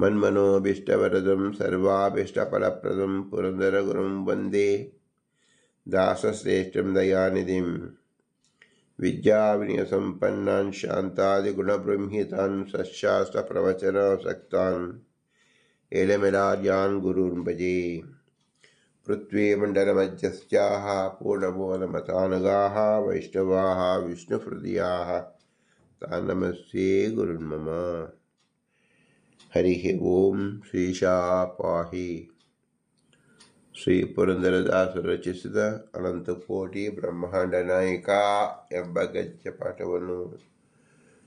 मन्मनोभीष्टवरदं सर्वाभीष्टफलप्रदं, पुरन्दरगुरुं वंदे दासश्रेष्ठं दयानिधिं। विद्याविनयसम्पन्नान् शान्तादिगुणबृंहितान् सशास्त्रप्रवचनसक्तान् एलमिलार्यान् गुरून् भजे। पृथ्वीमण्डलमध्यस्याः पूर्णबोधमतानुगाः वैष्णवाः, विष्णुहृदयाः, तान् नमस्ते गुरुन्मम ಹರಿ ಓಂ ಶ್ರೀಶಾ ಪಾಹಿ ಶ್ರೀ ಪುರಂದರದಾಸರು ರಚಿಸಿದ ಅನಂತಕೋಟಿ ಬ್ರಹ್ಮಾಂಡ ನಾಯಕ ಎಂಬ ಗಜ್ಜ ಪಾಠವನ್ನು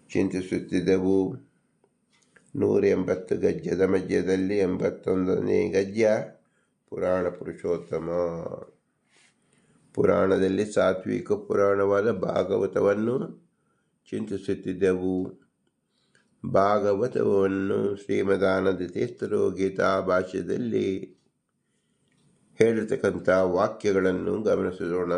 ಚಿಂತಿಸುತ್ತಿದ್ದೆವು. ನೂರ ಎಂಬತ್ತು ಗಜ್ಜದ ಮಧ್ಯದಲ್ಲಿ ಎಂಬತ್ತೊಂದನೇ ಗಜ್ಜ ಪುರಾಣ ಪುರುಷೋತ್ತಮ. ಪುರಾಣದಲ್ಲಿ ಸಾತ್ವಿಕ ಪುರಾಣವಾದ ಭಾಗವತವನ್ನು ಚಿಂತಿಸುತ್ತಿದ್ದೆವು. ಭಾಗವತವನ್ನು ಶ್ರೀಮದಾನಂದ ತೀರ್ಥರು ಗೀತಾ ಭಾಷ್ಯದಲ್ಲಿ ಹೇಳಿರ್ತಕ್ಕಂಥ ವಾಕ್ಯಗಳನ್ನು ಗಮನಿಸೋಣ.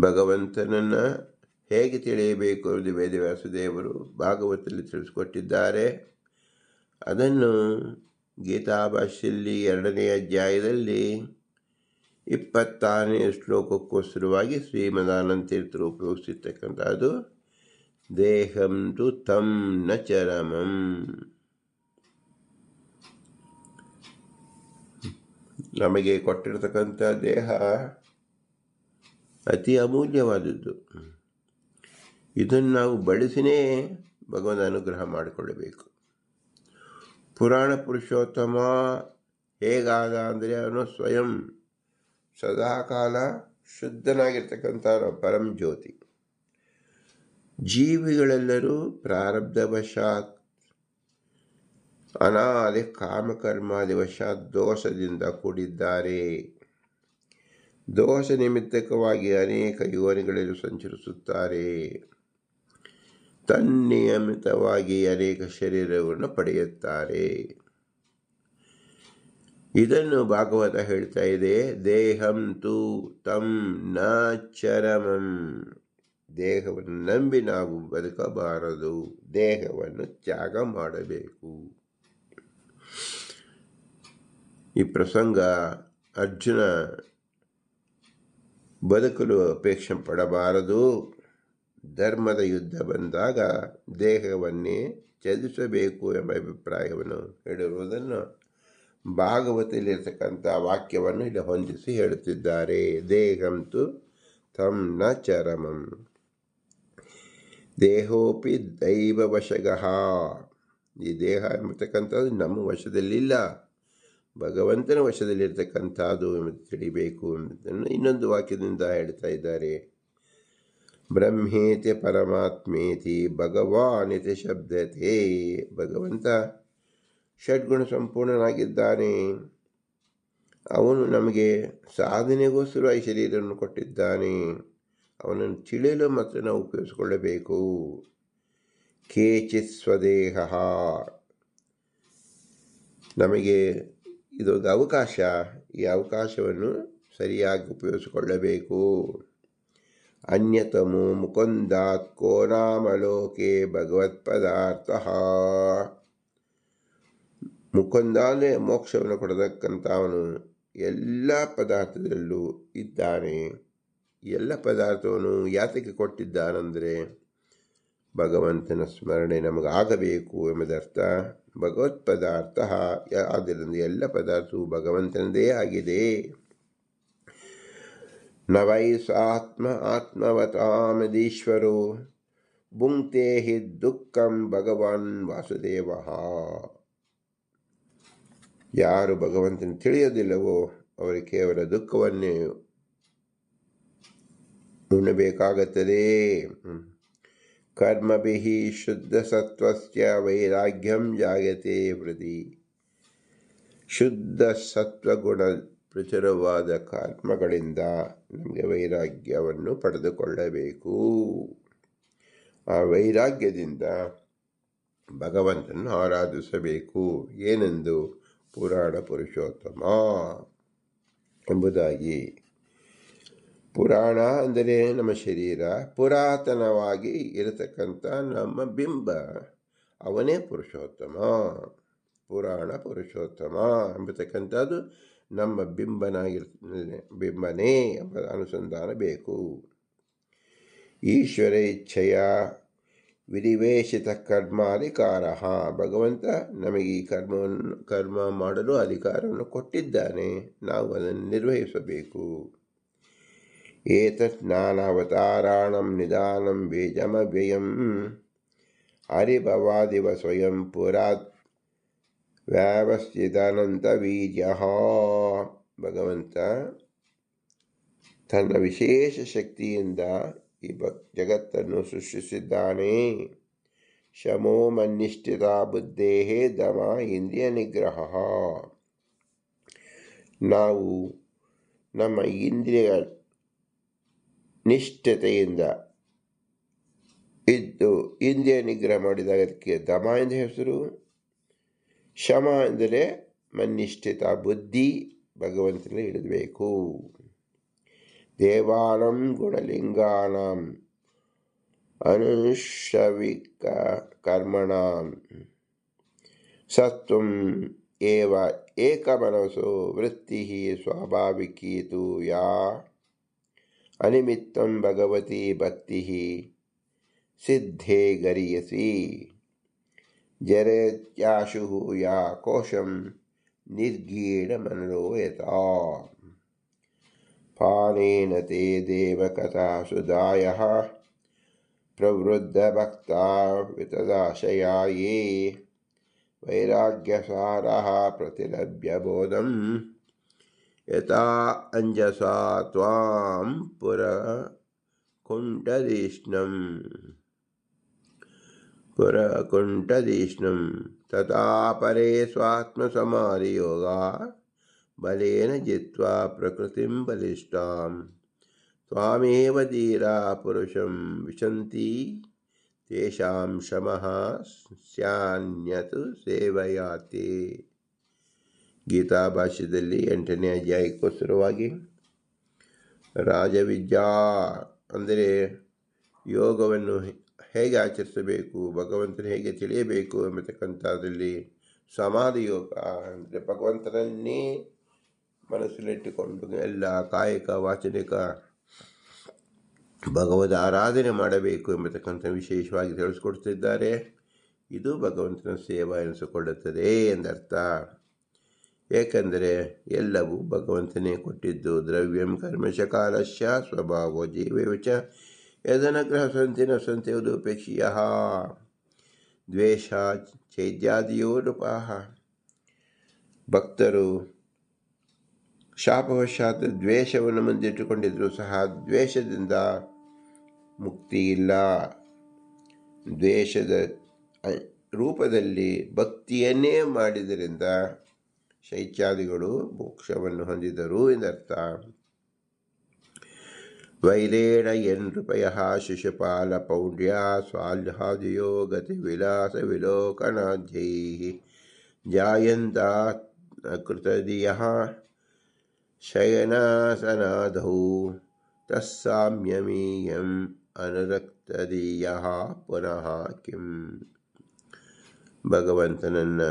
ಭಗವಂತನನ್ನು ಹೇಗೆ ತಿಳಿಯಬೇಕು ಎಂದು ವೇದವ್ಯಾಸದೇವರು ಭಾಗವತದಲ್ಲಿ ತಿಳಿಸಿಕೊಟ್ಟಿದ್ದಾರೆ. ಅದನ್ನು ಗೀತಾ ಭಾಷೆಯಲ್ಲಿ ಎರಡನೇ ಅಧ್ಯಾಯದಲ್ಲಿ ಇಪ್ಪತ್ತಾರನೇ ಶ್ಲೋಕಕ್ಕೋಸ್ಕರವಾಗಿ ಶ್ರೀಮದಾನಂದ ತೀರ್ಥರು ಉಪಯೋಗಿಸಿರ್ತಕ್ಕಂಥದ್ದು. ದೇಹಂ ತು ತಂ ನ ಚರಮಂ. ನಮಗೆ ಕೊಟ್ಟಿರತಕ್ಕಂಥ ದೇಹ ಅತಿ ಅಮೂಲ್ಯವಾದದ್ದು. ಇದನ್ನು ನಾವು ಬಳಸಿನೇ ಭಗವಂತ ಅನುಗ್ರಹ ಮಾಡಿಕೊಳ್ಳಬೇಕು. ಪುರಾಣ ಪುರುಷೋತ್ತಮ ಹೇಗಾದ ಅಂದರೆ ಅವನು ಸ್ವಯಂ ಸದಾಕಾಲ ಶುದ್ಧನಾಗಿರ್ತಕ್ಕಂಥ ಪರಂ ಜ್ಯೋತಿ. ಜೀವಿಗಳೆಲ್ಲರೂ ಪ್ರಾರಬ್ಧವಶಾತ್, ಅನಾದಿ ಕಾಮಕರ್ಮಾದಿವಶಾತ್ ದೋಷದಿಂದ ಕೂಡಿದ್ದಾರೆ. ದೋಷ ನಿಮಿತ್ತಕವಾಗಿ ಅನೇಕ ಯುವನಿಗಳಲ್ಲಿ ಸಂಚರಿಸುತ್ತಾರೆ. ತನ್ನಿಯಮಿತವಾಗಿ ಅನೇಕ ಶರೀರವನ್ನು ಪಡೆಯುತ್ತಾರೆ. ಇದನ್ನು ಭಾಗವತ ಹೇಳ್ತಾ ಇದೆ, ದೇಹಂ ತು ತಂ ನ ಚರಮಂ ದೇಹವನ್ನು ನಂಬಿ ನಾವು ಬದುಕಬಾರದು. ದೇಹವನ್ನು ತ್ಯಾಗ ಮಾಡಬೇಕು. ಈ ಪ್ರಸಂಗ ಅರ್ಜುನ ಬದುಕಲು ಅಪೇಕ್ಷೆ ಪಡಬಾರದು. ಧರ್ಮದ ಯುದ್ಧ ಬಂದಾಗ ದೇಹವನ್ನೇ ಚಲಿಸಬೇಕು ಎಂಬ ಅಭಿಪ್ರಾಯವನ್ನು ಹೇಳಿರುವುದನ್ನು ಭಾಗವತದಲ್ಲಿರ್ತಕ್ಕಂಥ ವಾಕ್ಯವನ್ನು ಇಲ್ಲಿ ಹೊಂದಿಸಿ ಹೇಳುತ್ತಿದ್ದಾರೆ. ದೇಹಂತು ತಮ್ಮ ಚರಮಂ. ದೇಹೋಪಿ ದೈವವಶಗಃ. ಈ ದೇಹ ಎಂಬತಕ್ಕಂಥದ್ದು ನಮ್ಮ ವಶದಲ್ಲಿಲ್ಲ. ಭಗವಂತನ ವಶದಲ್ಲಿರ್ತಕ್ಕಂಥದ್ದು ಎಂಬುದು ತಿಳಿಬೇಕು ಎಂಬುದನ್ನು ಇನ್ನೊಂದು ವಾಕ್ಯದಿಂದ ಹೇಳ್ತಾ ಇದ್ದಾರೆ. ಬ್ರಹ್ಮೇತಿ ಪರಮಾತ್ಮೇತಿ ಭಗವಾನಿತಿ ಶಬ್ದತೆ. ಭಗವಂತ ಷಡ್ಗುಣ ಸಂಪೂರ್ಣನಾಗಿದ್ದಾನೆ. ಅವನು ನಮಗೆ ಸಾಧನೆಗೋಸ್ಕರ ಈ ಶರೀರವನ್ನು ಕೊಟ್ಟಿದ್ದಾನೆ. ಅವನನ್ನು ತಿಳಿಯಲು ಮಾತ್ರ ನಾವು ಉಪಯೋಗಿಸಿಕೊಳ್ಳಬೇಕು. ಕೇಚಿತ್ ಸ್ವದೇಹ. ನಮಗೆ ಇದೊಂದು ಅವಕಾಶ. ಈ ಅವಕಾಶವನ್ನು ಸರಿಯಾಗಿ ಉಪಯೋಗಿಸಿಕೊಳ್ಳಬೇಕು. ಅನ್ಯತಮೋ ಮುಕುಂದಾತ್ ಕೋ ನಾಮಲೋಕೆ ಭಗವತ್ ಪದಾರ್ಥ. ಮುಕುಂದ ಮೋಕ್ಷವನ್ನು ಮೋಕ್ಷವನ್ನು ಕೊಡತಕ್ಕಂಥವನು ಎಲ್ಲ ಪದಾರ್ಥದಲ್ಲೂ ಇದ್ದಾನೆ. ಎಲ್ಲ ಪದಾರ್ಥವನ್ನು ಯಾತಕ್ಕೆ ಕೊಟ್ಟಿದ್ದಾನೆಂದರೆ ಭಗವಂತನ ಸ್ಮರಣೆ ನಮಗಾಗಬೇಕು ಎಂಬುದರ್ಥ. ಭಗವತ್ ಪದಾರ್ಥ ಆದ್ದರಿಂದ ಎಲ್ಲ ಪದಾರ್ಥವು ಭಗವಂತನದೇ ಆಗಿದೆ. ನವೈಸಾತ್ಮ ಆತ್ಮವತಾಮದೀಶ್ವರೋ ಬುಂಕ್ತೆ ಹಿ ದುಃಖಂ ಭಗವಾನ್ ವಾಸುದೇವ. ಯಾರು ಭಗವಂತನ ತಿಳಿಯೋದಿಲ್ಲವೋ ಅವರು ಕೇವಲ ದುಃಖವನ್ನೇ ಉಣ್ಣಬೇಕಾಗುತ್ತದೆ ಕರ್ಮಭಿ ಶುದ್ಧ ಸತ್ವಸ್ಯ ವೈರಾಗ್ಯಂ ಜಾಗತೆ ಪ್ರತಿ ಶುದ್ಧ ಸತ್ವಗುಣ ಪ್ರಚುರವಾದ ಕರ್ಮಗಳಿಂದ ನಮಗೆ ವೈರಾಗ್ಯವನ್ನು ಪಡೆದುಕೊಳ್ಳಬೇಕು. ಆ ವೈರಾಗ್ಯದಿಂದ ಭಗವಂತನನ್ನು ಆರಾಧಿಸಬೇಕು. ಏನೆಂದು ಪುರಾಣ ಪುರುಷೋತ್ತಮ ಎಂಬುದಾಗಿ ಪುರಾಣ ಅಂದರೆ ನಮ್ಮ ಶರೀರ ಪುರಾತನವಾಗಿ ಇರತಕ್ಕಂಥ ನಮ್ಮ ಬಿಂಬ. ಅವನೇ ಪುರುಷೋತ್ತಮ. ಪುರಾಣ ಪುರುಷೋತ್ತಮ ಎಂಬತಕ್ಕಂಥದ್ದು ನಮ್ಮ ಬಿಂಬನಾಗಿರ್, ಬಿಂಬನೇ ಎಂಬ ಅನುಸಂಧಾನ ಬೇಕು. ಈಶ್ವರ ಇಚ್ಛೆಯ ವಿಧಿವೇಶಿತ ಕರ್ಮಾಧಿಕಾರ ಭಗವಂತ ನಮಗೆ ಈ ಕರ್ಮವನ್ನು, ಕರ್ಮ ಮಾಡಲು ಅಧಿಕಾರವನ್ನು ಕೊಟ್ಟಿದ್ದಾನೆ. ನಾವು ಅದನ್ನು ನಿರ್ವಹಿಸಬೇಕು. ಏತತ್ ನಾನಾವತಾರಾಣಂ ನಿಧಾನಂ ಬೀಜಮವ್ಯಯಂ ಹರಿಭವಾದಿವ ಸ್ವಯಂ ಪುರಾತ್ ವ್ಯವಸ್ಥಿತಾನಂತ ಬೀಜ ಭಗವಂತ ತನ್ನ ವಿಶೇಷ ಶಕ್ತಿಯಿಂದ ಈ ಜಗತ್ತನ್ನು ಸೃಷ್ಟಿಸಿದ್ದಾನೆ। ಶಮೋ ಮನ್ನಿಷ್ಠಿತ ಬುದ್ಧೇ ದಮ ಇಂದ್ರಿಯ ನಿಗ್ರಹ। ನಾವು ನಮ್ಮ ಇಂದ್ರಿಯ ನಿಷ್ಠತೆಯಿಂದ ಇದ್ದು ಇಂದ್ರಿಯ ನಿಗ್ರಹ ಮಾಡಿದಾಗ ಅದಕ್ಕೆ ದಮ ಎಂದು ಹೆಸರು. ಶಮ ಎಂದರೆ ಮನ್ನಿಷ್ಠಿತ ಬುದ್ಧಿ ಭಗವಂತನಲ್ಲಿ ಇಡಬೇಕು ದೇವಾನಂ ಗುಣಲಿಂಗಾನಂ ಅನುಷವಿಕ ಕರ್ಮಣಾಂ ಸತ್ವಂ ಏವ ಏಕಮನಸೋ ವೃತ್ತಿ ಸ್ವಾಭಾವಿಕೀತು ಯಾ अनिमित्तं भगवती भक्तिः। सिद्धे गरीयसी। जरेत्याशुः या कोशं निर्गीणमनुरोयता। पानेन ते देवकथासुधायः। प्रवृद्धभक्ता वितदाशया ये वैराग्यसारः प्रतिलभ्य बोधम् यथा अञ्जसा त्वां पुरकुण्ठदीष्णं पुरकुण्ठदीक्ष्णं तथा परे स्वात्मसमाधियोगा बलेन जित्वा प्रकृतिं बलिष्ठां त्वामेव धीरा पुरुषं विशन्ति तेषां शमः स्यान्यत् सेवयाति। ಗೀತಾ ಭಾಷ್ಯದಲ್ಲಿ ಎಂಟನೇ ಅಧ್ಯಾಯಕ್ಕೋಸ್ಕರವಾಗಿ ರಾಜವಿದ್ಯಾ ಅಂದರೆ ಯೋಗವನ್ನು ಹೇಗೆ ಆಚರಿಸಬೇಕು, ಭಗವಂತನ ಹೇಗೆ ತಿಳಿಯಬೇಕು ಎಂಬತಕ್ಕಂಥದ್ರಲ್ಲಿ ಸಮಾಧಿ ಯೋಗ ಅಂದರೆ ಭಗವಂತನನ್ನೇ ಮನಸ್ಸಲ್ಲಿಟ್ಟುಕೊಂಡು ಎಲ್ಲ ಕಾಯಕ, ವಾಚನಿಕ, ಭಗವದ ಆರಾಧನೆ ಮಾಡಬೇಕು ಎಂಬತಕ್ಕಂಥ ವಿಶೇಷವಾಗಿ ತಿಳಿಸ್ಕೊಡ್ತಿದ್ದಾರೆ. ಇದು ಭಗವಂತನ ಸೇವಾ ಎನಿಸಿಕೊಳ್ಳುತ್ತದೆ ಎಂದರ್ಥ. ಏಕೆಂದರೆ ಎಲ್ಲವೂ ಭಗವಂತನೇ ಕೊಟ್ಟಿದ್ದು ದ್ರವ್ಯಂ ಕರ್ಮಶಕಾಲಶ್ಯ ಸ್ವಭಾವ ಜೀವಚ ಯದನಗ್ರಹ ಸಂತಿನ ಸಂತ್ಯುಪೇಕ್ಷೀಯ ದ್ವೇಷ ಚೈದ್ಯಾದಿಯೋ ನೃಪಾಹ ಭಕ್ತರು ಶಾಪವಶಾತ್ ದ್ವೇಷವನ್ನು ಮುಂದಿಟ್ಟುಕೊಂಡಿದ್ದರೂ ಸಹ ದ್ವೇಷದಿಂದ ಮುಕ್ತಿ ಇಲ್ಲ. ದ್ವೇಷದ ರೂಪದಲ್ಲಿ ಭಕ್ತಿಯನ್ನೇ ಮಾಡಿದರಿಂದ ಶೈತ್ಯಾದಿಗಳು ಮೋಕ್ಷವನ್ನು ಹೊಂದಿದರು ಎಂದರ್ಥ. ವೈರೇಣ ಎನ್ಪಯ ಶಿಶುಪಾಲ ಪೌಂಡ್ಯ ಸ್ವಾಲ್ಹಾದಿಯೋ ಗತಿ ವಿಲಾಸ ವಿಲೋಕನಾಧ್ಯೈ ಜಾಯಂತ ಕೃತದಿಯ ಶಯನಾಸನಾಧೌ ತಸ್ಸಾಮ್ಯಮೀಯಂ ಅನುರಕ್ತದೀಯ ಪುನಃ ಕಿಂ. ಭಗವಂತನನ್ನ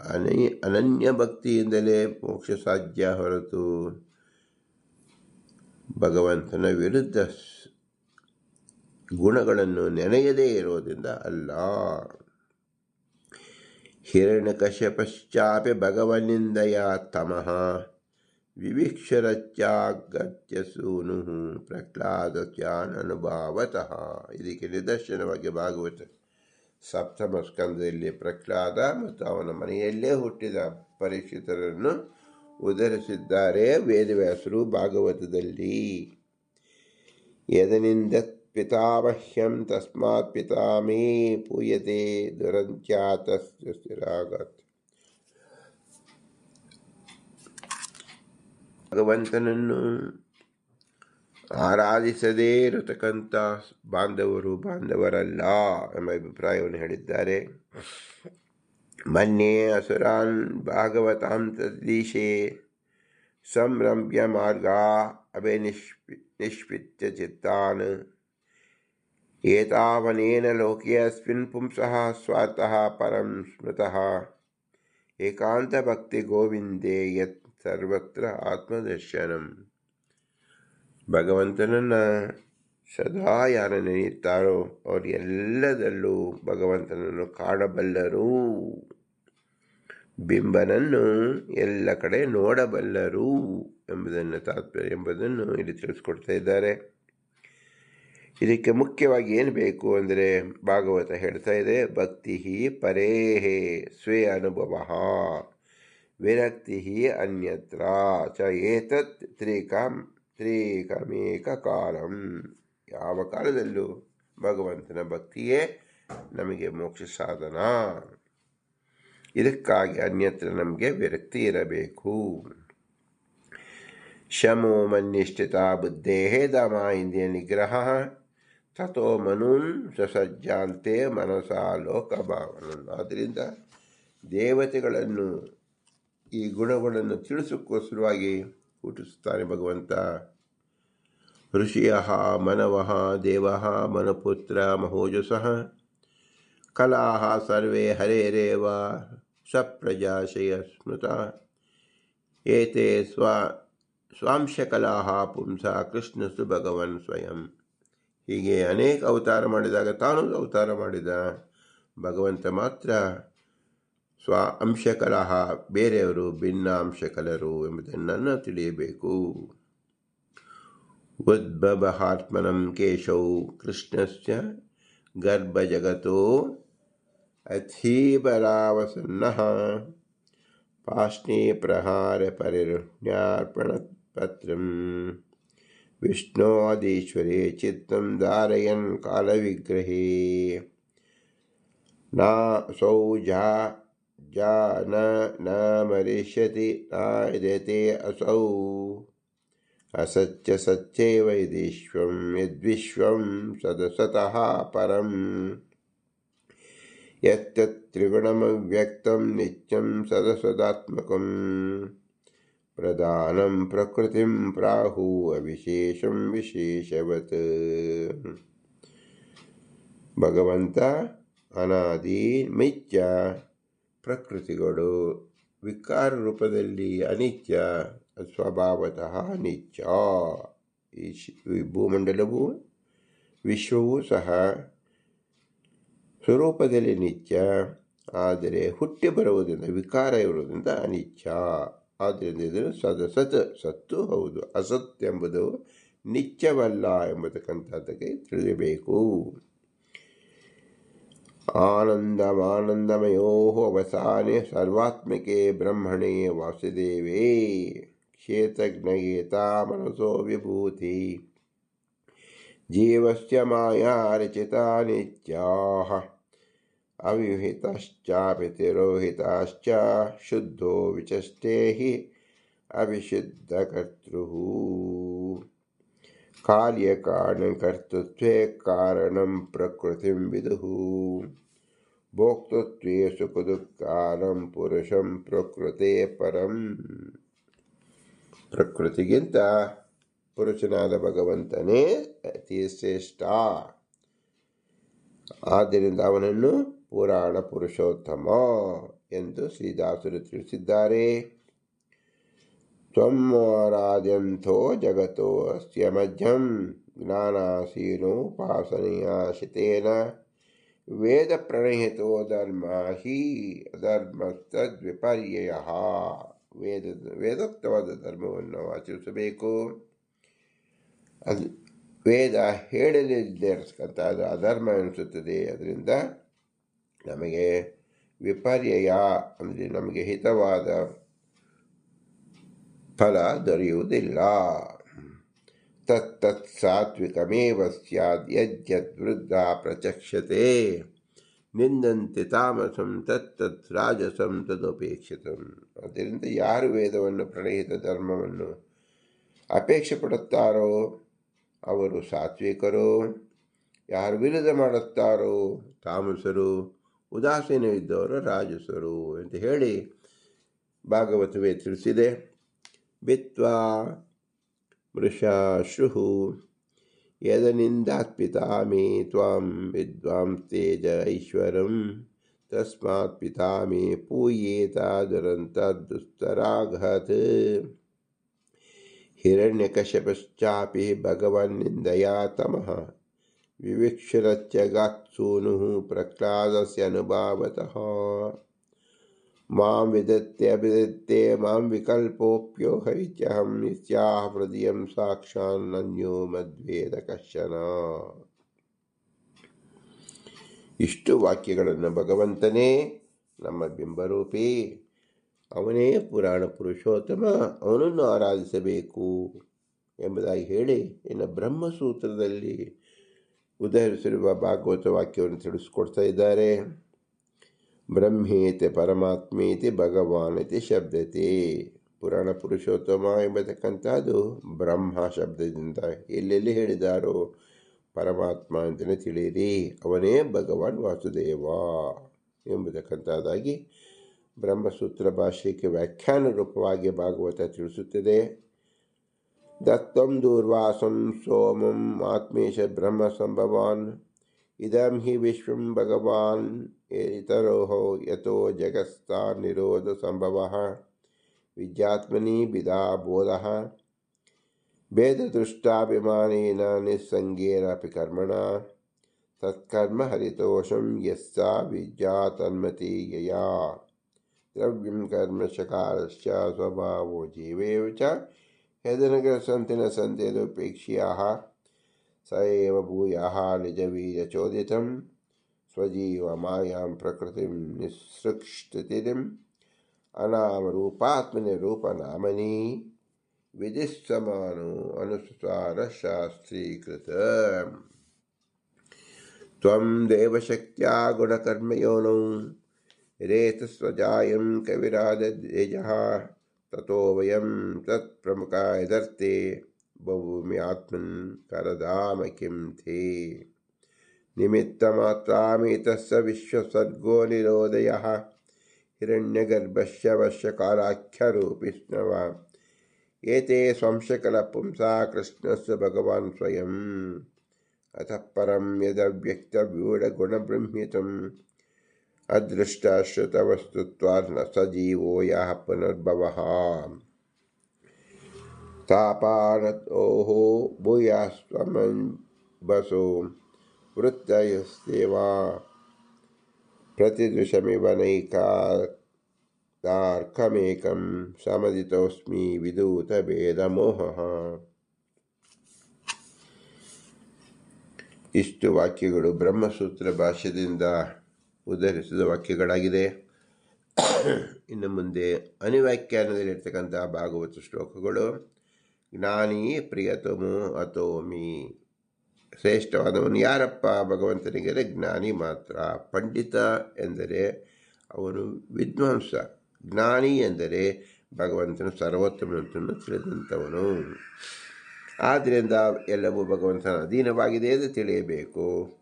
ಅನೈ ಅನನ್ಯ ಭಕ್ತಿಯಿಂದಲೇ ಮೋಕ್ಷ ಸಾಧ್ಯ ಹೊರತು ಭಗವಂತನ ವಿರುದ್ಧ ಗುಣಗಳನ್ನು ನೆನೆಯದೇ ಇರೋದ್ರಿಂದ ಅಲ್ಲ. ಹಿರಣ್ಯಕಶ್ಯಪಶ್ಚಾಪಿ ಭಗವನಿಂದಯ ತಮಃ ವಿವೀಕ್ಷರತ್ಯಾಗತ್ಯ ಸೂನು ಪ್ರಹ್ಲಾದತ್ಯಾನನುಭಾವತಃ. ಇದಕ್ಕೆ ನಿದರ್ಶನವಾಗಿ ಭಾಗವತ ಸಪ್ತಮ ಸ್ಕಂದದಲ್ಲಿ ಪ್ರಹ್ಲಾದ ಮತ್ತು ಅವನ ಮನೆಯಲ್ಲೇ ಹುಟ್ಟಿದ ಪರೀಕ್ಷಿತರನ್ನು ಉದರಿಸಿದ್ದಾರೆ ವೇದವ್ಯಾಸರು ಭಾಗವತದಲ್ಲಿ. ಯದನಿಂದ ಪಿತಾಮಹ್ಯಂ ತಸ್ಮಾತ್ ಪಿತಾಮೇ ಪೂಯತೆ ದುರಂತ್ಯಾತಸ್ಥಿರಾಗತ್ ಭಗವಂತನನ್ನು ಆರಾಧಿಸದೇ ಇರತಕ್ಕಂಥ ಬಾಂಧವರು ಬಾಂಧವರಲ್ಲ ಎಂಬ ಅಭಿಪ್ರಾಯವನ್ನು ಹೇಳಿದ್ದಾರೆ ಮನ್ಯೆ ಅಸುರಾನ್ ಭಾಗವತಾಂ ತದ್ದೀಶೆ ಸಂರಮ್ಯ ಮಾರ್ಗ ಅಭಿನಿಷ್ಪಿ ನಿಷ್ಪಿತ್ಯ ಚಿತ್ತಾನ್ ಏತಾವನೇನ ಲೋಕೆ ಅಸ್ಮಿನ್ ಪುಂಸಃ ಸ್ವಾರ್ಥಃ ಪರಂ ಸ್ಮೃತಃ ಏಕಾಂತಭಕ್ತಿ ಗೋವಿಂದೇ ಯತ್ ಸರ್ವತ್ರ ಆತ್ಮದರ್ಶನಂ ಭಗವಂತನನ್ನು ಸದಾ ಯಾರು ನೆನೆಯುತ್ತಾರೋ ಅವರು ಎಲ್ಲದಲ್ಲೂ ಭಗವಂತನನ್ನು ಕಾಣಬಲ್ಲರು. ಬಿಂಬನನ್ನು ಎಲ್ಲ ಕಡೆ ನೋಡಬಲ್ಲರು ಎಂಬುದನ್ನು ತಾತ್ಪರ್ಯ, ಎಂಬುದನ್ನು ಇಲ್ಲಿ ತಿಳಿಸ್ಕೊಡ್ತಾ ಇದ್ದಾರೆ. ಇದಕ್ಕೆ ಮುಖ್ಯವಾಗಿ ಏನು ಬೇಕು ಅಂದರೆ ಭಾಗವತ ಹೇಳ್ತಾ ಇದೆ, ಭಕ್ತಿ ಪರೇಹೇ ಸ್ವೇ ಅನುಭವ, ವಿರಕ್ತಿ ಅನ್ಯತ್ರ ಚ ಏತತ್ ತ್ರಿಕಾಂ ತ್ರಿಕಮೇಕ ಕಾಲಂ ಯಾವ ಕಾಲದಲ್ಲೂ ಭಗವಂತನ ಭಕ್ತಿಯೇ ನಮಗೆ ಮೋಕ್ಷ ಸಾಧನ. ಇದಕ್ಕಾಗಿ ಅನ್ಯತ್ರ ನಮಗೆ ವಿರಕ್ತಿ ಇರಬೇಕು. ಶಮೋ ಮನ್ನಿಷ್ಠಿತ ಬುದ್ಧೇ ದಮ ಇಂದ್ರಿಯ ನಿಗ್ರಹ. ತಥೋ ಮನೂನ್ ಸಸಜ್ಜಾಂತೆ ಮನಸ ಲೋಕಭಾವನ. ಆದ್ದರಿಂದ ದೇವತೆಗಳನ್ನು ಈ ಗುಣಗಳನ್ನು ತಿಳಿಸೋಕ್ಕೋಸ್ಕರವಾಗಿ ಹುಟ್ಟಿಸುತ್ತಾನೆ ಭಗವಂತ. ಋಷಿಯ, ಮನವಃ, ದೇವಃ, ಮನಪುತ್ರ, ಮಹೋಜಸಃ ಕಲಾಹ ಸರ್ವೇ ಹರೇರೇವ ಸಪ್ರಜಾಶಯ ಸ್ಮೃತ. ಏತೆ ಸ್ವ ಸ್ವಾಂಶಕಲಾ ಪುಂಸ ಕೃಷ್ಣಸ್ತು ಭಗವನ್ ಸ್ವಯಂ. ಹೀಗೆ ಅನೇಕ ಅವತಾರ ಮಾಡಿದಾಗ ತಾನು ಅವತಾರ ಮಾಡಿದ. ಭಗವಂತ ಮಾತ್ರ ಸ್ವ ಅಂಶಕಲಹ ಬೇರೆಯವರು ಭಿನ್ನ ಅಂಶಕಲರು ಎಂಬುದನ್ನು ತಿಳಿಯಬೇಕು ಉದ್ಭವಾತ್ಮನಂ ಕೇಶೌ ಕೃಷ್ಣಸ್ಯ ಗರ್ಭಜಗತೋ ಅಥೀಬಲಾವಸನ್ನಃ ಪಾಷ್ಣೇ ಪ್ರಹಾರ ಪರಿರುಣ್ಯಾರ್ಪಣಪತ್ರಂ ವಿಷ್ಣೋದೀಶ್ವರೇ ಚಿತ್ತಂ ಧಾರಯನ್ ಕಾಲವಿಗ್ರಹೇ ನಾ ಸೌ जा न मरिष्यति असौ। इदे असौ असच्यसच्यैवेदीश्वं यद्विश्वं सदसतः परम्। यत्तत्त्रिगुणमव्यक्तं नित्यं सदसदात्मकम् प्रदानं प्रकृतिं प्राहु अविशेषं विशेषवत्। भगवन्त अनादि मिथ्या। ಪ್ರಕೃತಿಗಳು ವಿಕಾರ ರೂಪದಲ್ಲಿ ಅನಿತ್ಯ, ಸ್ವಭಾವತಃ ಅನಿತ್ಯ. ಈ ಭೂಮಂಡಲವು ವಿಶ್ವವೂ ಸಹ ಸ್ವರೂಪದಲ್ಲಿ ನಿತ್ಯ, ಆದರೆ ಹುಟ್ಟಿ ಬರುವುದರಿಂದ, ವಿಕಾರ ಇರುವುದರಿಂದ ಅನಿತ್ಯ. ಆದ್ದರಿಂದ ಇದನ್ನು ಸದ ಸತ್ ಸತ್ತು ಹೌದು, ಅಸತ್ ಎಂಬುದು ನಿತ್ಯವಲ್ಲ ಎಂಬತಕ್ಕಂಥದ್ದಕ್ಕೆ ತಿಳಿಯಬೇಕು. आनन्दमानन्दमयोः अवसाने सर्वात्मिके ब्रह्मणे वासुदेवे। क्षेत्रज्ञयेता मनसो विभूति। जीवस्य माया रचिता नित्याः अविहितश्चापितिरोहिताश्च शुद्धो विचष्टे हि ಕಾರ್ಯಕಾರಣಕರ್ತೃತ್ವ ಕಾರಣ ಪ್ರಕೃತಿ प्रकृतिं ಭೋಕ್ತೃತ್ವ ಸುಖ सुखदुःखानं ಪುರುಷಂ ಪ್ರಕೃತಿ ಪರಂ. ಪ್ರಕೃತಿಗಿಂತ ಪುರುಷನಾದ ಭಗವಂತನೇ ಅತಿ ಶ್ರೇಷ್ಠ. ಆದ್ದರಿಂದ ಅವನನ್ನು ಪುರಾಣ ಪುರುಷೋತ್ತಮ ಎಂದು ಶ್ರೀದಾಸುರು ತಿಳಿಸಿದ್ದಾರೆ. ತ್ವಮ್ಮರಾದ್ಯಂಥೋ ಜಗತ್ತೋ ಅಸ್ಯ ಮಧ್ಯಂ ಜ್ಞಾನಾಸೀನೋಪಾಸನೆಯಾಶಿತೇನ ವೇದ ಪ್ರಣಯಿತೋ ಧರ್ಮ ಹಿ ಧರ್ಮಸ್ತದ್ವಿಪರ್ಯಯ ವೇದ ವೇದೋಕ್ತವಾದ ಧರ್ಮವನ್ನು ಆಚರಿಸಬೇಕು ಅದು, ವೇದ ಹೇಳಲಿಲ್ಲದೆ ಅದು ಅಧರ್ಮ ಎನಿಸುತ್ತದೆ ಅದರಿಂದ ನಮಗೆ ವಿಪರ್ಯಯ, ಅಂದರೆ ನಮಗೆ ಹಿತವಾದ ಫಲ ದೊರೆಯುವುದಿಲ್ಲ ತತ್ತತ್ ಸಾತ್ವಿಕಮೇವ ಸ್ಯಾದ್ ಯದ್ಯದ್ವೃದ್ಧ ಪ್ರಚಕ್ಷತೆ ನಿಂದಂತೆ ತಾಮಸಂ ತತ್ತತ್ ರಾಜಸಂ ತದಪೇಕ್ಷಿತಂ ಅದರಿಂದ ಯಾರು ವೇದವನ್ನು ಪ್ರಣಯಿತ ಧರ್ಮವನ್ನು ಅಪೇಕ್ಷೆ ಪಡುತ್ತಾರೋ ಅವರು ಸಾತ್ವಿಕರು ಯಾರು ವಿರುದ್ಧ ಮಾಡುತ್ತಾರೋ ತಾಮಸರು ಉದಾಸೀನವಿದ್ದವರು ರಾಜಸರು ಅಂತ ಹೇಳಿ ಭಾಗವತವೇ ತಿಳಿಸಿದೆ. वित्वा मृषाश्रुः यदनिन्दात्पिता मे त्वां विद्वां तेज ऐश्वरं तस्मात् पिता मे पूयेतादुरन्तदुस्तराघात् हिरण्यकशपश्चापि भगवन्निन्दया तमः। विविक्षुरच्च गात्सूनुः प्रह्लादस्य अनुभावतः। ಮಾಂ ವಿದತ್ಯಭಿದತ್ತೆ ಮಾಂ ವಿಕಲ್ಪೋಪ್ಯೋಹೈತ್ಯಹಂ ನಿತ್ಯಾಹ ಸಾಕ್ಷಾನ್ ನನ್ಯೋ ಮದ್ವೇದ ಕಶ್ಚನ ಇಷ್ಟು ವಾಕ್ಯಗಳನ್ನು ಭಗವಂತನೇ ನಮ್ಮ ಬಿಂಬರೂಪಿ, ಅವನೇ ಪುರಾಣ ಪುರುಷೋತ್ತಮ, ಅವನನ್ನು ಆರಾಧಿಸಬೇಕು ಎಂಬುದಾಗಿ ಹೇಳಿ ಇನ್ನು ಬ್ರಹ್ಮಸೂತ್ರದಲ್ಲಿ ಉದಹರಿಸಿರುವ ಭಾಗವತ ವಾಕ್ಯವನ್ನು ತಿಳಿಸ್ಕೊಡ್ತಾ ಇದ್ದಾರೆ. ಬ್ರಹ್ಮೇತಿ ಪರಮಾತ್ಮೇತಿ ಭಗವಾನತಿ ಶಬ್ದತೆ. ಪುರಾಣ ಪುರುಷೋತ್ತಮ ಎಂಬತಕ್ಕಂಥದ್ದು ಬ್ರಹ್ಮ ಶಬ್ದದಿಂದ ಎಲ್ಲೆಲ್ಲಿ ಹೇಳಿದಾರೋ ಪರಮಾತ್ಮ ಅಂತಲೇ ತಿಳಿಯಿರಿ. ಅವನೇ ಭಗವಾನ್ ವಾಸುದೇವ ಎಂಬತಕ್ಕಂಥದ್ದಾಗಿ ಬ್ರಹ್ಮಸೂತ್ರ ಭಾಷೆಗೆ ವ್ಯಾಖ್ಯಾನ ರೂಪವಾಗಿ ಭಾಗವತ ತಿಳಿಸುತ್ತದೆ. ದತ್ತಂ ದೂರ್ವಾಸಂ ಸೋಮಂ ಆತ್ಮೇಶ ಬ್ರಹ್ಮ ಸಂಭವಾನ್. ಇದಂ ಹಿ ವಿಶ್ವಂ ಭಗವಾನ್. एतरोः यतो जगत्स्थानिरोधसम्भवः विद्यात्मनि विदा बोधः। वेददृष्टाभिमानेन निस्सङ्गेनापि कर्मणा। तत्कर्महरितोषं यस्या विद्या तन्मति यया। द्रव्यं कर्मचकारश्च स्वभावो जीवेव च। यदनगरसन्ति न सन्ति यदुपेक्ष्याः स एव भूयाः निजवीरचोदितम्। स्वजीवमायां प्रकृतिं निःसृष्टितिम् अनामरूपात्मनिरूपनामनि विधिस्समानो अनुसारशास्त्रीकृत त्वं देवशक्त्या गुणकर्मयोनौ रेतस्वजायं कविराजद्विजः, ततो वयं तत्प्रमुखा यदर्थे भूम्यात्मन् करदाम किं ते निमित्तमात्रामेतस्य विश्वसर्गो निरोधयः। हिरण्यगर्भस्य वश्यकाराख्यरूपिष्णव एते संशकलपुंसा कृष्णस्य भगवान् स्वयम्। अतः परं यदव्यक्तव्यूढगुणबृंहितम्। अदृष्टाश्रुतवस्तुत्वात् न सजीवो यः पुनर्भवः। तापानतोः भूयास्त्वमन्वसो वृत्तयस्तेवा प्रतिदृशमिव नैकार्कमेकं समदितोऽस्मि ವಿಧೂತಭೇದಮೋಹಃ ಇಷ್ಟು ವಾಕ್ಯಗಳು ಬ್ರಹ್ಮಸೂತ್ರ ಭಾಷ್ಯದಿಂದ ಉದ್ಧರಿಸಿದ ವಾಕ್ಯಗಳಾಗಿದೆ ಇನ್ನು ಮುಂದೆ ಅನಿವ್ಯಾಖ್ಯಾನದಲ್ಲಿರ್ತಕ್ಕಂಥ ಭಾಗವತ ಶ್ಲೋಕಗಳು ಜ್ಞಾನಿ ಪ್ರಿಯತಮೋ ಅಥೋಮಿ ಶ್ರೇಷ್ಠವಾದವನು ಯಾರಪ್ಪ? ಭಗವಂತನಿಗೆ ಜ್ಞಾನಿ ಮಾತ್ರ. ಪಂಡಿತ ಎಂದರೆ ಅವನು ವಿದ್ವಾಂಸ. ಜ್ಞಾನಿ ಎಂದರೆ ಭಗವಂತನು ಸರ್ವೋತ್ತಮನಂತನ್ನು ತಿಳಿದಂಥವನು. ಆದ್ದರಿಂದ ಎಲ್ಲವೂ ಭಗವಂತನ ಅಧೀನವಾಗಿದೆ ಎಂದು ತಿಳಿಯಬೇಕು.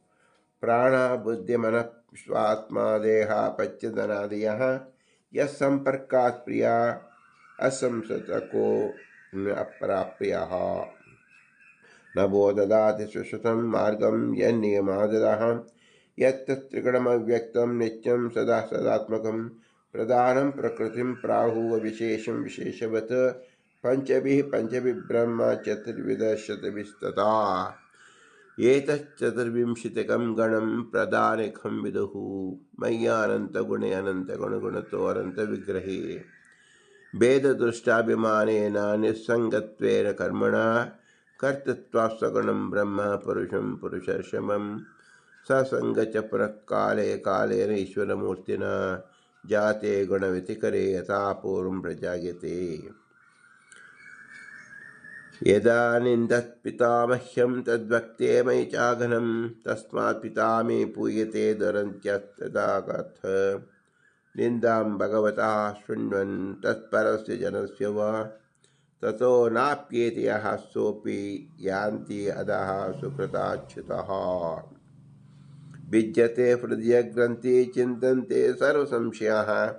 ಪ್ರಾಣ, ಬುದ್ಧಿ, ಮನ ಸ್ವಾತ್ಮ ದೇಹ, ಪಚ್ಚದನಾದಿಯ ಯಸ್ ಸಂಪರ್ಕಾತ್ ಪ್ರಿಯ, ಅಸಂಸತಕೋ ಅಪ್ರಾಪ್ಯ. न वो ददाति सुश्रुतं मार्गं यन्नियमादरः। यत्त्रिगुणमव्यक्तं नित्यं सदा सदात्मकं प्रधानं प्रकृतिं प्राहुवविशेषं विशेषवत्। पञ्चभिः पञ्चभिः ब्रह्म चतुर्विधशतभिस्तथा एतच्चतुर्विंशतिकं गणं प्रदानिकं विदुः। मय्यानन्तगुणे अनन्तगुणगुणतो अनन्तविग्रहे भेददृष्टाभिमानेन निस्सङ्गत्वेन कर्मणा। कर्तृत्वास्वगुणं ब्रह्म पुरुषं पुरुषर्षमं ससङ्ग च पुरःकाले कालेन ईश्वरमूर्तिना जाते गुणव्यतिकरे यथा पूर्वं प्रजायते। यदा निन्दत्पितामह्यं तद्भक्ते मयि चाघनं, तस्मात् पिता मे पूयते दुरन्त्यस्तदा कथ। निन्दां भगवतः शृण्वन् तत्परस्य जनस्य वा। ततो नाप्येति यः सोऽपि यान्ति अधः सुकृताच्युतः। भिद्यते हृदयग्रन्थि चिन्तन्ते सर्वसंशयाः,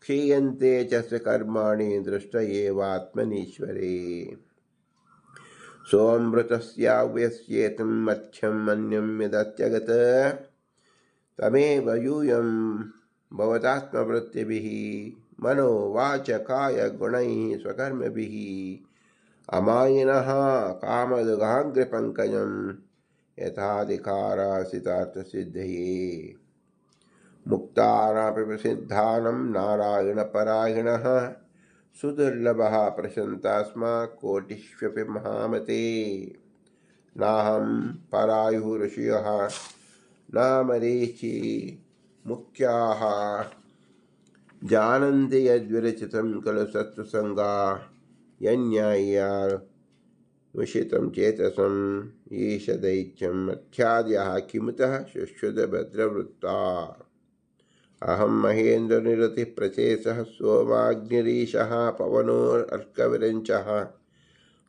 क्षीयन्ते च स्वकर्माणि दृष्ट एवात्मनीश्वरे सोऽमृतस्याव्यस्येतं मत्स्यं मन्यं यदत्यगत, तमेव यूयं भवतात्मवृत्तिभिः। मनो वाचकायगुणैः स्वकर्मभिः। अमायिनः कामदुगाग्रपङ्कजं यथाधिकारासितार्थसिद्धये। मुक्तानापि प्रसिद्धानं नारायणपरायणः। सुदुर्लभः प्रशन्तास्मा कोटिष्वपि महामते। नाहं परायुः ऋषयः न मरीचि मुख्याः। जानन्ति यद्विरचितं खलु सत्त्वसङ्गा यन्याय्या विषितं चेतसम् ईशदैत्यम् अख्याद्यः किमुतः शुश्रुतभद्रवृत्ता। अहं महेन्द्रनिरतिप्रचेशः सोमाग्निरीशः पवनोऽर्कविरञ्चः।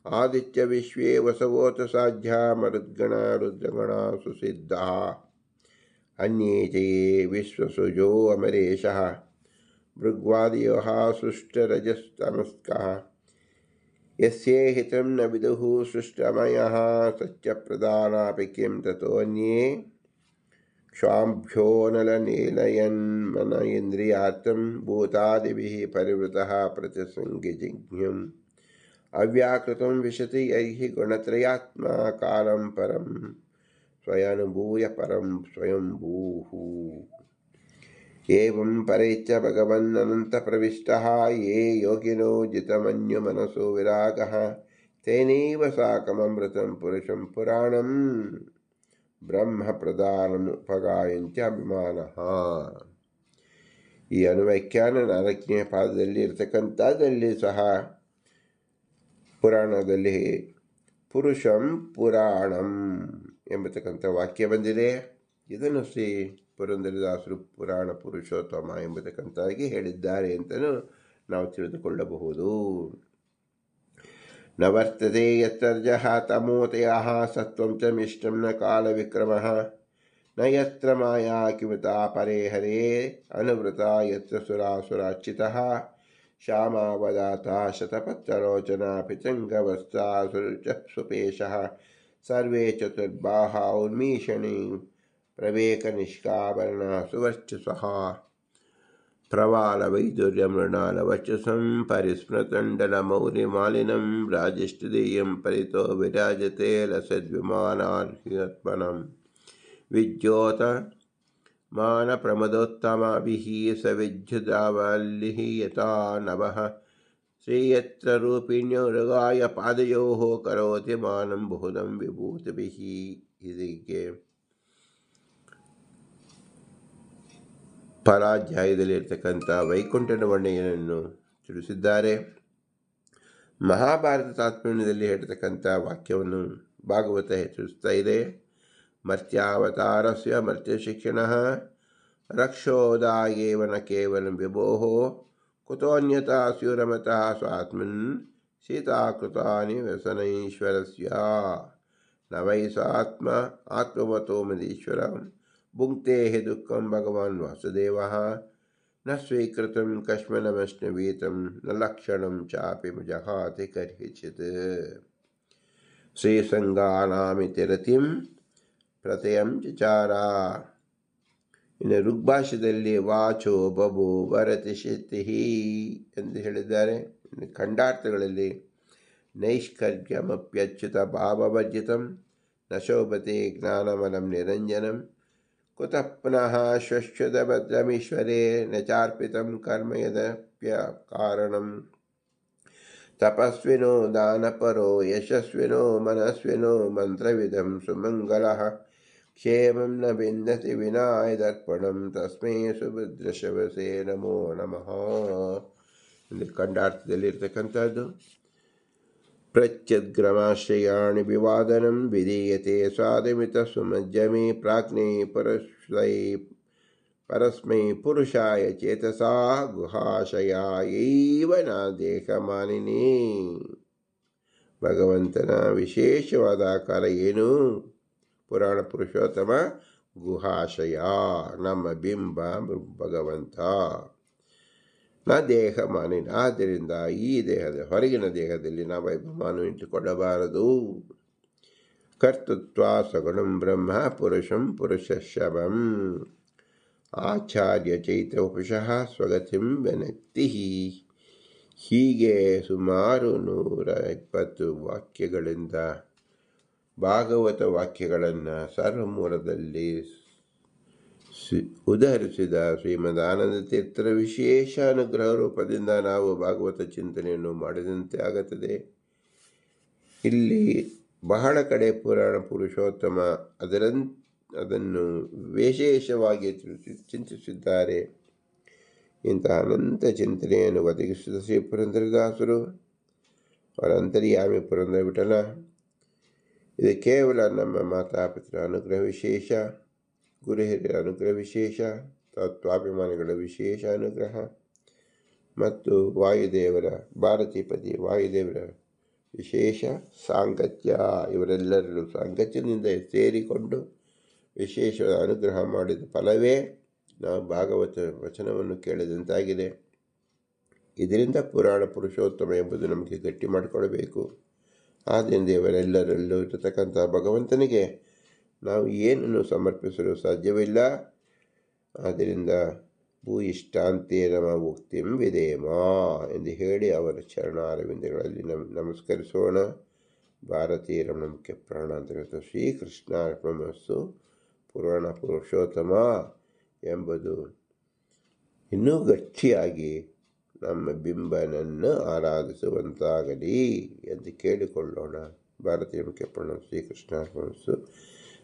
आदित्यविश्वे वसवोत मरुद्गणा रुद्रगणा सुसिद्धाः। अन्ये च ये विश्वसुजो भृग्वादयोः सृष्टरजस्तमस्कः यस्येहितं न विदुः सृष्टमयः सत्यप्रदानापि किं ततोऽन्ये। क्षाभ्यो नलनीलयन् मन इन्द्रियार्थं भूतादिभिः परिवृतः प्रतिसङ्गिजिज्ञम् अव्याकृतं विशति यैः गुणत्रयात्मा कालं परं स्वयनुभूय परं स्वयंभूः। एवं परेच्च भगवन्नन्तप्रविष्टः ये योगिनो जितमन्युमनसो विरागः तेनैव साकममृतं पुरुषं पुराणम् ಬ್ರಹ್ಮಪ್ರಧಾನಮುಪಗಾಯಂತ್ಯಭಿಮಾನಃ ಈ ಅನುವ್ಯಾಖ್ಯಾನ ನಾಲ್ಕನೇ ಪಾದದಲ್ಲಿ ಇರತಕ್ಕಂಥದ್ದಲ್ಲಿ ಸಹ ಪುರಾಣದಲ್ಲಿ ಪುರುಷಂ ಪುರಾಣಂ ಎಂಬತಕ್ಕಂಥ ವಾಕ್ಯ ಬಂದಿದೆ ಇದನ್ನು ಶ್ರೀ ಪುರಂದರದಾಸರು ಪುರಾಣ ಪುರುಷೋತ್ತಮ ಎಂಬತಕ್ಕಂತಾಗಿ ಹೇಳಿದ್ದಾರೆ ಅಂತಲೂ ನಾವು ತಿಳಿದುಕೊಳ್ಳಬಹುದು. ನ ವರ್ತದೆ ಯತ್ತರ್ಜಃ ತಮೋತಯ ಸತ್ವಂ ಚ ಮಿಷ್ಟಂ ನ ಕಾಲವಿಕ್ರಮಃ. ನ ಯತ್ರ ಮಾಯಾ ಕಿಮತಾ ಪರೇ ಹರೇ ಅನುವೃತ ಯತ್ರ ಸುರಾಸುರಾಚಿತಃ ಶ್ಯಾಮಾವದಾತ ಶತಪತ್ರರೋಚನ ಪಿತಂಗವಸ್ತಾ ಸುರುಚ ಸುಪೇಶಃ. ಸರ್ವೇ ಚತುರ್ಬಾಹ ಉನ್ಮೀಷಣೀ. प्रवेकनिष्कावरणः सुवश्चसः प्रवालवैदुर्यमृणालवचसं परिस्मृतण्डलमौरिमालिनं राजिष्टदेयं परितो विराजते लसद्विमानार्हत्मनं विद्योत मानप्रमदोत्तमाभिः स विद्युदावल्लिः यथा नवः श्रीयत्र रूपिण्योरुगाय पादयोः करोति मानं बहुदं विभूति इति ಫಲಾಧ್ಯಾಯದಲ್ಲಿರ್ತಕ್ಕಂಥ ವೈಕುಂಠನ ವರ್ಣನೆಯನ್ನು ತಿಳಿಸಿದ್ದಾರೆ ಮಹಾಭಾರತ ತಾತ್ಪರ್ಯದಲ್ಲಿ ಹೇಳ್ತಕ್ಕಂಥ ವಾಕ್ಯವನ್ನು ಭಾಗವತ ತಿಳಿಸ್ತಾ ಇದೆ. ಮರ್ತ್ಯಾವತಾರಸ್ಯ ಮರ್ತ್ಯ ಶಿಕ್ಷಣ ರಕ್ಷೋದಾಯೇವನ ಕೇವಲ ವಿಭೋ ಕುತೋನ್ಯತಾ ಸ್ಯೂರಮತಃ ಸ್ವಾತ್ಮನ್ ಸೀತಾಕೃತಾನಿ ವ್ಯಸನೈಶ್ವರಸ್ಯ. ನವೈಸಾತ್ಮ ಆತ್ಮವತೋ ಮದೀಶ್ವರಂ भुङ्क्ते हि दुःखं भगवान् वासुदेवः न स्वीकृतं कश्मलमश्नवीतं न लक्षणं चापि जहाति कर्हिचित् ಶ್ರೀಸಂಗಾನಾಮಿತಿ ರತಿಂ ಪ್ರತಯಂ ಚಚಾರ ಇನ್ನು ಋಗ್ಭಾಷದಲ್ಲಿ ವಾಚೋ ಬಬು ವರತಿ ಶಿತಿ ಎಂದು ಹೇಳಿದ್ದಾರೆ ಇನ್ನು ಖಂಡಾರ್ಥಗಳಲ್ಲಿ ನೈಷ್ಕರ್ಯಮಪ್ಯಚ್ಯುತ ಭಾವವರ್ಜಿತಂ ನ ಶೋಭತೆ ಜ್ಞಾನಮಲಂ ನಿರಂಜನಂ कुतः पुनः श्वश्वदभद्रमीश्वरे न चार्पितं कर्म यदप्यकारणं तपस्विनो दानपरो यशस्विनो मनस्विनो मन्त्रविदं सुमङ्गलः क्षेमं न विन्दति विना यदर्पणं तस्मै ಸುಭದ್ರಶವಸೇ ನಮೋ ನಮಃ ಇಲ್ಲಿ ಖಂಡಾರ್ಥದಲ್ಲಿರ್ತಕ್ಕಂಥದ್ದು प्रत्यद्ग्रमाश्रयाणि विवादनं विधीयते स्वादमितसुमज्जमे प्राज्ञे परस्मै परस्मै पुरुषाय चेतसा गुहाशयायैव न देहमानिने ಭಗವಂತನ ವಿಶೇಷವಾದ ಆಕಾರ ಏನು ಪುರಾಣ ಪುರುಷೋತ್ತಮ ಗುಹಾಶಯ ನಮ್ಮ ಬಿಂಬ ಭಗವಂತ ನ ದೇಹ ಮಾನಿನ. ಆದ್ದರಿಂದ ಈ ದೇಹದ ಹೊರಗಿನ ದೇಹದಲ್ಲಿ ನಾವು ಅಭಿಮಾನ ಇಟ್ಟುಕೊಳ್ಳಬಾರದು. ಕರ್ತೃತ್ವ ಸಗುಣಂ ಬ್ರಹ್ಮ ಪುರುಷಂ ಪುರುಷ ಶವಂ. ಆಚಾರ್ಯ ಚೈತ್ರ ಉಪಶಃ ಸ್ವಗತಿಂ ವ್ಯನಕ್ತಿ ಹೀಗೆ ಸುಮಾರು ನೂರ ಇಪ್ಪತ್ತು ವಾಕ್ಯಗಳಿಂದ ಭಾಗವತ ವಾಕ್ಯಗಳನ್ನು ಸರ್ವಮೂಲದಲ್ಲಿ ಉದಹರಿಸಿದ ಶ್ರೀಮದ್ ಆನಂದ ತೀರ್ಥರ ವಿಶೇಷ ಅನುಗ್ರಹ ರೂಪದಿಂದ ನಾವು ಭಾಗವತ ಚಿಂತನೆಯನ್ನು ಮಾಡಿದಂತೆ ಆಗುತ್ತದೆ. ಇಲ್ಲಿ ಬಹಳ ಕಡೆ ಪುರಾಣ ಪುರುಷೋತ್ತಮ ಅದರಂ ಅದನ್ನು ವಿಶೇಷವಾಗಿ ಚಿಂತಿಸಿದ್ದಾರೆ. ಇಂತಹ ಅನಂತ ಚಿಂತನೆಯನ್ನು ಒದಗಿಸಿದ ಶ್ರೀ ಪುರಂದರದಾಸರು, ಅವರ ಅಂತರ್ಯಾಮಿ ಪುರಂದರ ವಿಠಲ ಇದು ಕೇವಲ ನಮ್ಮ ಮಾತಾಪಿತರ ಅನುಗ್ರಹ ವಿಶೇಷ. ಗುರು ಹಿರಿಯರ ಅನುಗ್ರಹ ವಿಶೇಷ, ತತ್ವಾಭಿಮಾನಿಗಳ ವಿಶೇಷ ಅನುಗ್ರಹ ಮತ್ತು ವಾಯುದೇವರ, ಭಾರತೀಪತಿ ವಾಯುದೇವರ ವಿಶೇಷ ಸಾಂಗತ್ಯ. ಇವರೆಲ್ಲರಲ್ಲೂ ಸಾಂಗತ್ಯದಿಂದ ಸೇರಿಕೊಂಡು ವಿಶೇಷ ಅನುಗ್ರಹ ಮಾಡಿದ ಫಲವೇ ನಾವು ಭಾಗವತ ವಚನವನ್ನು ಕೇಳಿದಂತಾಗಿದೆ. ಇದರಿಂದ ಪುರಾಣ ಪುರುಷೋತ್ತಮ ಎಂಬುದು ನಮಗೆ ಗಟ್ಟಿ ಮಾಡಿಕೊಳ್ಳಬೇಕು ಆದ್ದರಿಂದ ಇವರೆಲ್ಲರಲ್ಲೂ ಇರತಕ್ಕಂಥ ಭಗವಂತನಿಗೆ ನಾವು ಏನನ್ನು ಸಮರ್ಪಿಸಲು ಸಾಧ್ಯವಿಲ್ಲ? ಆದ್ದರಿಂದ ಭೂ ಇಷ್ಟಾಂತೇ ನಮ ಮುಕ್ತಿಂ ವಿಧೇಮ ಎಂದು ಹೇಳಿ ಅವರ ಚರಣಾರವಿಂದಗಳಲ್ಲಿ ನಮ್, ನಮಸ್ಕರಿಸೋಣ. ಭಾರತೀಯ ರಮಣ ಮುಖ್ಯ ಪ್ರಾಣ ಅಂತ ಶ್ರೀಕೃಷ್ಣ ಅರ್ಪಣಮಸ್ಸು ಪುರಾಣ ಪುರುಷೋತ್ತಮ ಎಂಬುದು ಇನ್ನೂ ಗಟ್ಟಿಯಾಗಿ ನಮ್ಮ ಬಿಂಬನನ್ನು ಆರಾಧಿಸುವಂತಾಗಲಿ ಎಂದು ಕೇಳಿಕೊಳ್ಳೋಣ. ಭಾರತೀಯ ಮುಖ್ಯ ಪ್ರಣವ ಶ್ರೀಕೃಷ್ಣ